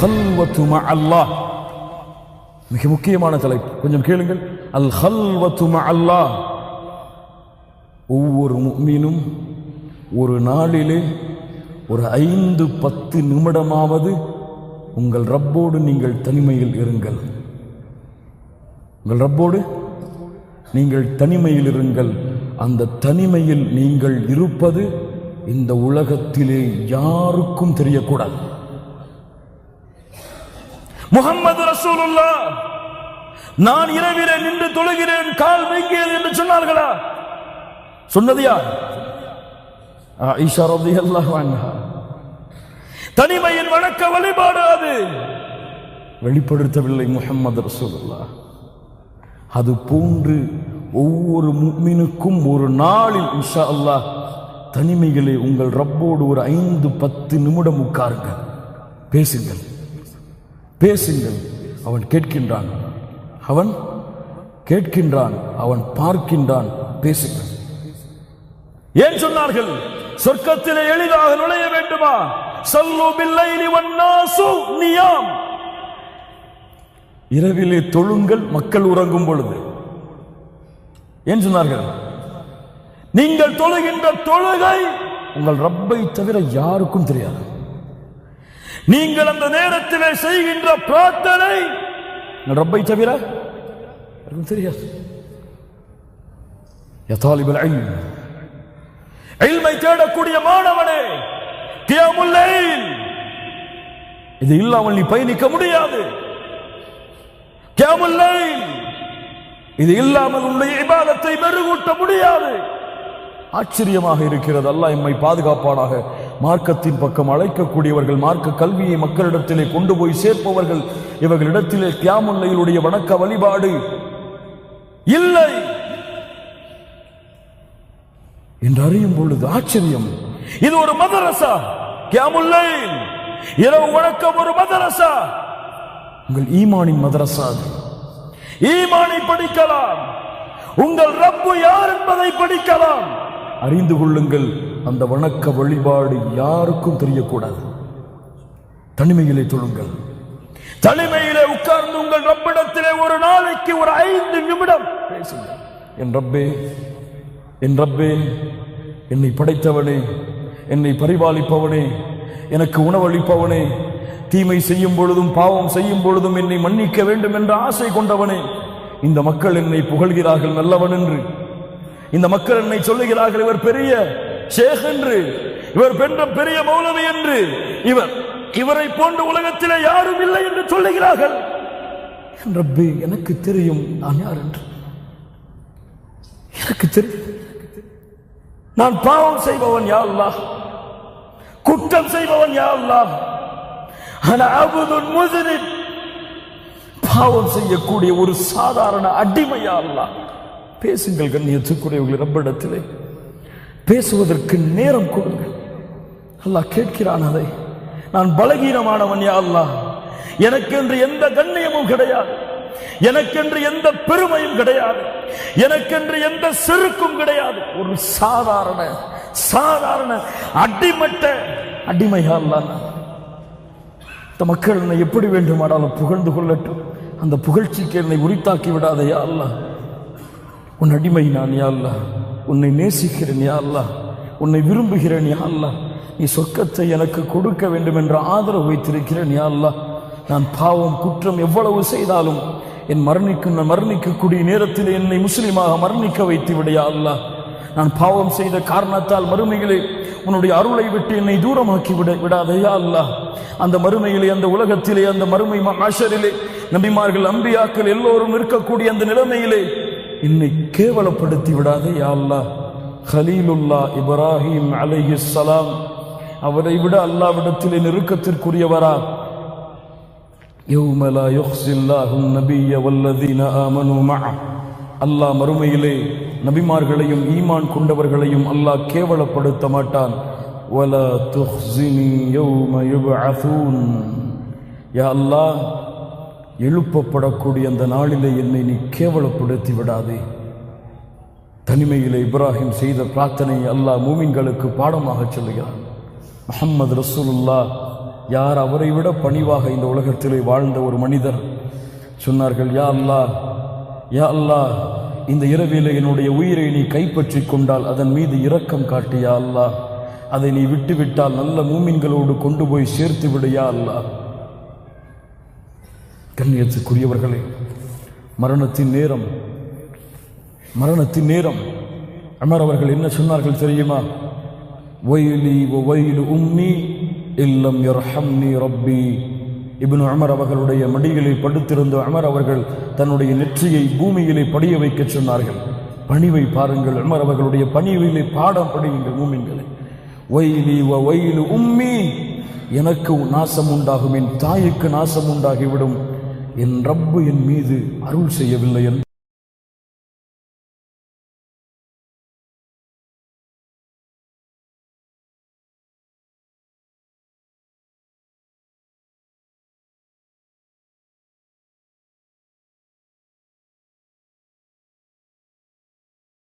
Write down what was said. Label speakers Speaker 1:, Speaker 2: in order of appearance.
Speaker 1: ஹல்வத்து அல்லாஹ் மிக முக்கியமான தலைப்பு. கொஞ்சம் கேளுங்கள். அல் ஹல்வத்து அல்லாஹ் ஒவ்வொரு மீனும் ஒரு நாளிலே ஒரு ஐந்து பத்து நிமிடமாவது உங்கள் ரப்போடு நீங்கள் தனிமையில் இருங்கள். உங்கள் ரப்போடு நீங்கள் தனிமையில் இருங்கள். அந்த தனிமையில் நீங்கள் இருப்பது இந்த உலகத்திலே யாருக்கும் தெரியக்கூடாது. முகம்மது ரசூலுல்லா நான் இரவிலே நின்று தொழுகிறேன் கால் வைங்கியது என்று சொன்னார்களா? சொன்னது யார் ஆயிஷா ரலியல்லாஹு தனிமையின் வணக்க வழிபாடு அது. வெளிப்படுத்தவில்லை முகமது ரசூலுல்லா. அது போன்று ஒவ்வொரு முக்மினுக்கும் ஒரு நாளில் இன்ஷா அல்லாஹ் தனிமைகளை உங்கள் ரப்போடு ஒரு ஐந்து பத்து நிமிடம் உட்காருங்கள். பேசுங்கள். பேசுங்கள். அவன் கேட்கின்றான். அவன் கேட்கின்றான். அவன் பார்க்கின்றான். பேசுங்கள். ஏன் சொன்னார்கள்? சொர்க்கத்திலே எளிதாக நுழைய வேண்டுமா? சல்லு இரவிலே தொழுங்கள் மக்கள் உறங்கும் பொழுது. ஏன் சொன்னார்கள்? நீங்கள் தொழுகின்ற தொழுகை உங்கள் ரப்பை தவிர யாருக்கும் தெரியாது. நீங்கள் அந்த நேரத்திலே செய்கின்ற பிரார்த்தனை. ரப்பை தவிர தெரியாது. யா தாலிபுல் இல்மை. தேடக்கூடிய மாணவனே கியாமுல் இது இல்லாமல் நீ பயணிக்க முடியாது. கியாமுல் இது இல்லாமல் உன்னுடைய இபாதத்தை மெருகூட்ட முடியாது. ஆச்சரியமாக இருக்கிறது. அல்லாஹ் எம்மை பாதுகாப்பானாக மார்க்கத்தின் பக்கம் அழைக்கக்கூடியவர்கள் மார்க்க கல்வியை மக்களிடத்திலே கொண்டு போய் சேர்ப்பவர்கள் இவர்களிடத்திலே தியாமுல்லையுடைய வணக்க வழிபாடு இல்லை என்று அறியும் பொழுது ஆச்சரியம். இது ஒரு மதரசா? கியாமுல்லை இரவு வணக்கம் ஒரு மதரசா? உங்கள் ஈமானின் மதரசா அது. ஈமானை படிக்கலாம். உங்கள் ரப்பு யார் என்பதை படிக்கலாம். அறிந்து கொள்ளுங்கள். அந்த வணக்க வழிபாடு யாருக்கும் தெரியக்கூடாது. தனிமையிலே தொழுங்கள். தனிமையிலே உட்கார்ந்து உங்கள் ரப்பிடத்திலே ஒரு நாளைக்கு ஒரு ஐந்து நிமிடம் பேசுங்கள். என் ரப்பே என் ரப்பே என்னை படைத்தவனே என்னை பரிபாலிப்பவனே எனக்கு உணவளிப்பவனே தீமை செய்யும் பொழுதும் பாவம் செய்யும் பொழுதும் என்னை மன்னிக்க வேண்டும் என்ற ஆசை கொண்டவனே இந்த மக்கள் என்னை புகழ்கிறார்கள் நல்லவன் என்று இந்த மக்கள் என்னை சொல்லுகிறார்கள் இவர் பெரிய ஷேக் என்று இவர் பெற்ற பெரிய மௌலவி என்று இவர் இவரை போன்ற உலகத்தில் யாரும் இல்லை என்று சொல்லுகிறார்கள். ரப்பி எனக்கு தெரியும் நான் யார் என்று. எனக்கு தெரியும். நான் பாவம் செய்பவன் யா குற்றம் செய்பவன் யா அல்லாஹ். பாவம் செய்யக்கூடிய ஒரு சாதாரண அடிமையா அல்லாஹ். பேசுங்கள் கண்ணியத்துக்குரியவர்கள் ரப்பிடத்திலே. பேசுவதற்கு நேரம் கொடுங்கள் அல்லாஹ் கேட்கிறான் அதை. நான் பலகீனமானவன் யா அல்லாஹ். எனக்கென்று எந்த கண்ணியமும் கிடையாது. எனக்கென்று எந்த பெருமையும் கிடையாது. எனக்கென்று எந்த செருக்கும் கிடையாது. ஒரு சாதாரண சாதாரண அடிமட்ட அடிமையா அல்லாஹ் இந்த மக்கள் என்னை எப்படி வேண்டுமானாலும் புகழ்ந்து கொள்ளட்டும். அந்த புகழ்ச்சிக்கு என்னை உரித்தாக்கி விடாத யா அல்லாஹ். உன் அடிமை நான் யாழ்லா உன்னை நேசிக்கிறேன் யா உன்னை விரும்புகிறேன் யா நீ சொர்க்கத்தை எனக்கு கொடுக்க வேண்டும் என்ற ஆதரவு வைத்திருக்கிறேன் யா நான் பாவம் குற்றம் எவ்வளவு செய்தாலும் என் மரணிக்கும் நான் மரணிக்கக்கூடிய நேரத்தில் என்னை முஸ்லீமாக மரணிக்க வைத்து விட யா நான் பாவம் செய்த காரணத்தால் மறுமையிலே உன்னுடைய அருளை விட்டு என்னை தூரமாக்கி விட விடாதையா யா அந்த மறுமையிலே அந்த உலகத்திலே அந்த மறுமை ஆஷரிலே நபிமார்கள் அம்பியாக்கள் எல்லோரும் இருக்கக்கூடிய அந்த நிலைமையிலே என்னை கேவலப்படுத்தி விடாதே யாழ்லா ஹலீலுல்லா இப்ராஹிம் அலைஹிஸ்ஸலாம் அவரை விட அல்லாவிடத்திலே நெருக்கத்திற்குரியவரா? யௌமலா யுஹ்ஸில்லாஹும் நபிய வல்லதீன ஆமனு மஅ. அல்லாஹ் மறுமையிலே நபிமார்களையும் ஈமான் கொண்டவர்களையும் அல்லாஹ் கேவலப்படுத்த மாட்டான். வல துஹ்ஸினி யௌம யுபஅஸூன் யா அல்லாஹ் எழுப்பப்படக்கூடிய அந்த நாளிலே என்னை நீ கேவலப்படுத்தி விடாதே தனிமையில் இப்ராஹிம் செய்த பிரார்த்தனை அல்லாஹ் மூமின்களுக்கு பாடமாக சொல்லுகிறான். முஹம்மது ரசூலுல்லா யார் அவரை விட பணிவாக இந்த உலகத்திலே வாழ்ந்த ஒரு மனிதர்? சொன்னார்கள் யா அல்லாஹ் யா அல்லாஹ் இந்த இரவிலே என்னுடைய உயிரை நீ கைப்பற்றி கொண்டால் அதன் மீது இரக்கம் காட்டியா அல்லா அதை நீ விட்டுவிட்டால் நல்ல மூமின்களோடு கொண்டு போய் சேர்த்து விடு யா கண்ணியத்துக்குரியவர்களே மரணத்தின் நேரம் மரணத்தின் நேரம். அமர் அவர்கள் என்ன சொன்னார்கள் தெரியுமா? ஒயிலி ஒயிலு உம்மி இல்லம் யர்ஹம்னி ரப்பி. இப்னு அமர் அவர்களுடைய மடிகளை படுத்திருந்த அமர் அவர்கள் தன்னுடைய நெற்றியை பூமியிலே படிய வைக்க சொன்னார்கள். பணிவை பாருங்கள் அமர் அவர்களுடைய பணிவிலே பாடம் படியுங்கள் மூமின்களை. ஒயிலி வ ஒயிலு உம்மி எனக்கு நாசம் உண்டாகும் என் தாய்க்கு நாசம் உண்டாகிவிடும் என் ரப்பு என் மீது அருள் செய்யவில்லை என்று